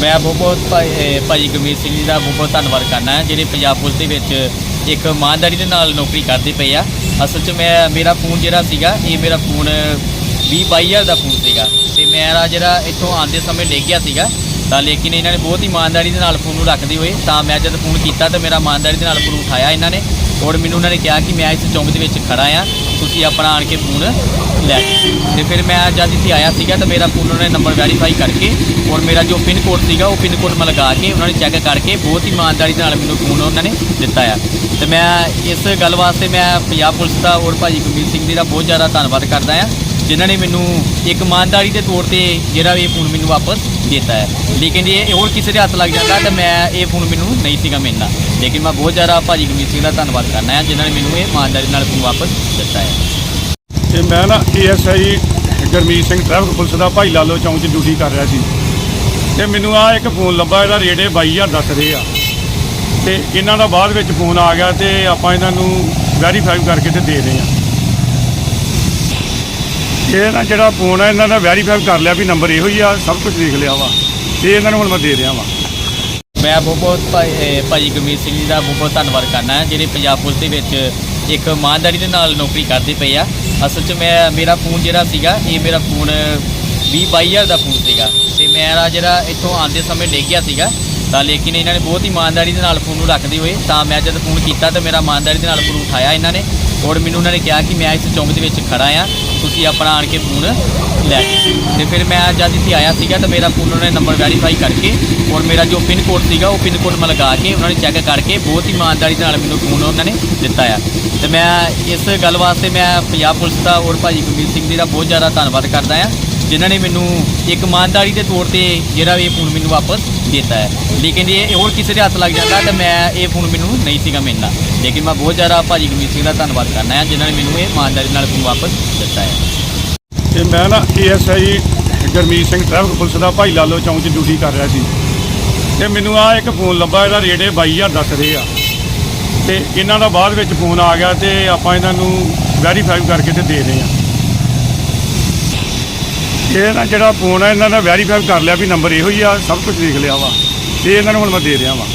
ਮੈਂ ਬਹੁਤ ਬਹੁਤ ਭਾਈ ਅਹ ਭਾਈ ਗੁਰਮੀਤ ਸਿੰਘ ਜੀ ਦਾ ਬਹੁਤ ਬਹੁਤ ਧੰਨਵਾਦ ਕਰਨਾ ਹੈ ਜਿਹੜੇ ਪੰਜਾਬ ਪੁਲਿਸ ਦੇ ਵਿੱਚ ਇੱਕ ਇਮਾਨਦਾਰੀ ਦੇ ਨਾਲ ਨੌਕਰੀ ਕਰਦੇ ਪਏ ਆ। ਅਸਲ 'ਚ ਮੈਂ, ਮੇਰਾ ਫੋਨ ਜਿਹੜਾ ਸੀਗਾ, ਇਹ ਮੇਰਾ ਫੋਨ 20 ਹਜ਼ਾਰ ਦਾ ਫੋਨ ਸੀਗਾ। ਤੇ ਮੇਰਾ ਜਿਹੜਾ ਇੱਥੋਂ ਆਉਂਦੇ ਸਮੇਂ ਡਿੱਗ ਗਿਆ ਸੀਗਾ, ਤਾਂ ਲੇਕਿਨ ਇਹਨਾਂ ਨੇ ਬਹੁਤ ਇਮਾਨਦਾਰੀ ਦੇ ਨਾਲ ਫੋਨ ਨੂੰ ਰੱਖਦੇ ਹੋਏ, ਤਾਂ ਮੈਂ ਜਦ ਫੋਨ ਕੀਤਾ ਤਾਂ ਮੇਰਾ ਇਮਾਨਦਾਰੀ ਦੇ ਨਾਲ ਫੋਨ ਉਠਾਇਆ ਇਹਨਾਂ ਨੇ। ਔਰ ਮੈਨੂੰ ਉਹਨਾਂ ਨੇ ਕਿਹਾ ਕਿ ਮੈਂ ਇਸ ਚੌਂਕ ਦੇ ਵਿੱਚ ਖੜਾ ਆ ਤੁਸੀਂ ਆਪਣਾ ਆਣ ਕੇ ਫੋਨ ਲੈ ਜਾਓ। ਤੇ ਫਿਰ ਮੈਂ ਜਦ ਇੱਥੇ ਆਇਆ ਸੀਗਾ ਤਾਂ ਮੇਰਾ ਫੋਨ ਉਹਨਾਂ ਨੇ ਨੰਬਰ ਵੈਰੀਫਾਈ ਕਰਕੇ ਔਰ ਮੇਰਾ ਜੋ ਪਿਨ ਕੋਡ ਸੀਗਾ ਉਹ ਪਿਨ ਕੋਡ ਮੈਂ ਲਗਾ ਕੇ ਉਹਨਾਂ ਨੇ ਚੈੱਕ ਕਰਕੇ ਬਹੁਤ ਹੀ ਇਮਾਨਦਾਰੀ ਨਾਲ ਮੈਨੂੰ ਫੋਨ ਉਹਨਾਂ ਨੇ ਦਿੱਤਾ ਆ ਤੇ ਮੈਂ ਇਸ ਗੱਲ ਵਾਸਤੇ ਮੈਂ ਪੰਜਾਬ ਪੁਲਿਸ ਦਾ ਔਰ ਭਾਜੀ ਗੁਰਮੀਤ ਸਿੰਘ ਜੀ ਦਾ ਬਹੁਤ ਜ਼ਿਆਦਾ ਧੰਨਵਾਦ ਕਰਦਾ ਆ ਜਿਨ੍ਹਾਂ ਨੇ ਮੈਨੂੰ ਇੱਕ ਇਮਾਨਦਾਰੀ ਦੇ ਤੌਰ ਤੇ ਜਿਹੜਾ ਇਹ ਫੋਨ ਮੈਨੂੰ ਵਾਪਸ ਦਿੱਤਾ ਹੈ। ਲੇਕਿਨ ਜੇ ਇਹ ਹੋਰ ਕਿਸੇ ਦੇ ਹੱਥ ਲੱਗ ਜਾਂਦਾ ਤਾਂ ਮੈਂ ਇਹ ਫੋਨ ਮੈਨੂੰ ਨਹੀਂ ਸੀਗਾ ਮਿਲਣਾ। ਲੇਕਿਨ ਮੈਂ ਬਹੁਤ ਜ਼ਿਆਦਾ ਭਾਜੀ ਗੁਰਮੀਤ ਸਿੰਘ ਦਾ ਧੰਨਵਾਦ ਕਰਨਾ ਹੈ, ਜਿਨ੍ਹਾਂ ਨੇ ਮੈਨੂੰ ਇਹ ਇਮਾਨਦਾਰੀ ਨਾਲ ਫੋਨ ਵਾਪਸ ਦਿੱਤਾ ਹੈ। ਤੇ ਮੈਂ ਨਾ ASI Gurmeet Singh traffic police ਦਾ ਭਾਈ ਲਾਲੋ ਚੌਂਕ 'ਚ ਡਿਊਟੀ ਕਰ ਰਿਹਾ ਸੀ। ਤੇ ਮੈਨੂੰ ਆ ਇੱਕ ਫੋਨ ਲੱਭਾ, ਇਹਦਾ ਰੇਟ ਇਹ 22000 ਦੱਸ ਰਹੇ ਆ। ਤੇ ਇਹਨਾਂ ਦਾ ਬਾਅਦ ਵਿੱਚ ਫੋਨ ਆ ਗਿਆ ਤੇ ਆਪਾਂ ਇਹਨਾਂ ਨੂੰ ਵੈਰੀਫਾਈ ਕਰਕੇ ਤੇ ਦੇ ਰਹੇ ਆ। ਇਹ ਨਾ ਜਿਹੜਾ ਫੋਨ ਆ, ਇਹਨਾਂ ਦਾ ਵੈਰੀਫਾਈ ਕਰ ਲਿਆ ਵੀ ਨੰਬਰ ਇਹੋ ਹੀ ਆ, ਸਭ ਕੁਝ ਦੇਖ ਲਿਆ ਵਾ। ਤੇ ਇਹਨਾਂ ਨੂੰ ਹੁਣ ਮੈਂ ਦੇ ਰਿਹਾ ਵਾ। ਮੈਂ ਬਹੁਤ ਬਹੁਤ ਭਾਈ, ਅਹ ਭਾਜੀ ਗੁਰਮੀਤ ਸਿੰਘ ਜੀ ਦਾ ਬਹੁਤ ਬਹੁਤ ਧੰਨਵਾਦ ਕਰਨਾ ਹੈ, ਜਿਹੜੇ ਪੰਜਾਬ ਪੁਲਿਸ ਦੇ ਵਿੱਚ ਇੱਕ ਇਮਾਨਦਾਰੀ ਦੇ ਨਾਲ ਨੌਕਰੀ ਕਰਦੇ ਪਏ ਆ। ਅਸਲ 'ਚ ਮੈਂ, ਮੇਰਾ ਫੋਨ ਜਿਹੜਾ ਸੀਗਾ, ਇਹ ਮੇਰਾ ਫੋਨ 20 22000 ਦਾ ਫੋਨ ਸੀਗਾ। ਤੇ ਮੇਰਾ ਜਿਹੜਾ ਇੱਥੋਂ ਆਉਂਦੇ ਸਮੇਂ ਡਿੱਗ ਗਿਆ ਸੀਗਾ, ਤਾਂ ਲੇਕਿਨ ਇਹਨਾਂ ਨੇ ਬਹੁਤ ਇਮਾਨਦਾਰੀ ਦੇ ਨਾਲ ਫੋਨ ਨੂੰ ਰੱਖਦੇ ਹੋਏ, ਤਾਂ ਮੈਂ ਜਦ ਫੋਨ ਕੀਤਾ ਤਾਂ ਮੇਰਾ ਇਮਾਨਦਾਰੀ ਦੇ ਨਾਲ ਫੋਨ ਉਠਾਇਆ ਇਹਨਾਂ ਨੇ। ਔਰ ਮੈਨੂੰ ਉਹਨਾਂ ਨੇ ਕਿਹਾ ਕਿ ਮੈਂ ਇਸ ਚੌਂਕ ਦੇ ਵਿੱਚ ਖੜਾ ਆ ਤੁਸੀਂ ਆਪਣਾ ਆਣ ਕੇ ਫੋਨ ਲੈ ਜਾਓ। ਤੇ ਫਿਰ ਮੈਂ ਜਦ ਇੱਥੇ ਆਇਆ ਸੀਗਾ ਤਾਂ ਮੇਰਾ ਫੋਨ ਉਹਨਾਂ ਨੇ ਨੰਬਰ ਵੈਰੀਫਾਈ ਕਰਕੇ ਔਰ ਮੇਰਾ ਜੋ ਪਿਨ ਕੋਡ ਸੀਗਾ ਉਹ ਪਿਨ ਕੋਡ ਮੈਂ ਲਗਾ ਕੇ ਉਹਨਾਂ ਨੇ ਚੈੱਕ ਕਰਕੇ ਬਹੁਤ ਹੀ ਇਮਾਨਦਾਰੀ ਨਾਲ ਮੈਨੂੰ ਫੋਨ ਉਹਨਾਂ ਨੇ ਦਿੱਤਾ ਆ ਤੇ ਮੈਂ ਇਸ ਗੱਲ ਵਾਸਤੇ ਮੈਂ ਪੰਜਾਬ ਪੁਲਿਸ ਦਾ ਔਰ ਭਾਜੀ ਗੁਰਮੀਤ ਸਿੰਘ ਜੀ ਦਾ ਬਹੁਤ ਜ਼ਿਆਦਾ ਧੰਨਵਾਦ ਕਰਦਾ ਆ ਜਿਨ੍ਹਾਂ ਨੇ ਮੈਨੂੰ ਇੱਕ ਇਮਾਨਦਾਰੀ ਦੇ ਤੌਰ ਤੇ ਜਿਹੜਾ ਇਹ ਫੋਨ ਮੈਨੂੰ ਵਾਪਸ ਦਿੱਤਾ ਹੈ। ਲੇਕਿਨ ਜੇ ਇਹ ਹੋਰ ਕਿਸੇ ਦੇ ਹੱਥ ਲੱਗ ਜਾਂਦਾ ਤਾਂ ਮੈਂ ਇਹ ਫੋਨ ਮੈਨੂੰ ਨਹੀਂ ਸੀਗਾ ਮਿਲਣਾ। ਲੇਕਿਨ ਮੈਂ ਬਹੁਤ ਜ਼ਿਆਦਾ ਭਾਜੀ ਗੁਰਮੀਤ ਸਿੰਘ ਦਾ ਧੰਨਵਾਦ ਕਰਨਾ ਹੈ, ਜਿਨ੍ਹਾਂ ਨੇ ਮੈਨੂੰ ਇਹ ਇਮਾਨਦਾਰੀ ਨਾਲ ਫੋਨ ਵਾਪਸ ਦਿੱਤਾ ਹੈ। ਤੇ ਮੈਂ ਨਾ ASI Gurmeet Singh traffic police ਦਾ ਭਾਈ ਲਾਲੋ ਚੌਂਕ 'ਚ ਡਿਊਟੀ ਕਰ ਰਿਹਾ ਸੀ। ਤੇ ਮੈਨੂੰ ਆ ਇੱਕ ਫੋਨ ਲੱਭਾ, ਇਹਦਾ ਰੇਟ ਇਹ 22000 ਦੱਸ ਰਹੇ ਆ। ਤੇ ਇਹਨਾਂ ਦਾ ਬਾਅਦ ਵਿੱਚ ਫੋਨ ਆ ਗਿਆ ਤੇ ਆਪਾਂ ਇਹਨਾਂ ਨੂੰ ਵੈਰੀਫਾਈ ਕਰਕੇ ਤੇ ਦੇ ਰਹੇ ਆ। ਇਹ ਨਾ ਜਿਹੜਾ ਫੋਨ ਆ, ਇਹਨਾਂ ਦਾ ਵੈਰੀਫਾਈ ਕਰ ਲਿਆ ਵੀ ਨੰਬਰ ਇਹੋ ਹੀ ਆ, ਸਭ ਕੁਝ ਦੇਖ ਲਿਆ ਵਾ। ਤੇ ਇਹਨਾਂ ਨੂੰ ਹੁਣ ਮੈਂ ਦੇ ਰਿਹਾ ਵਾ।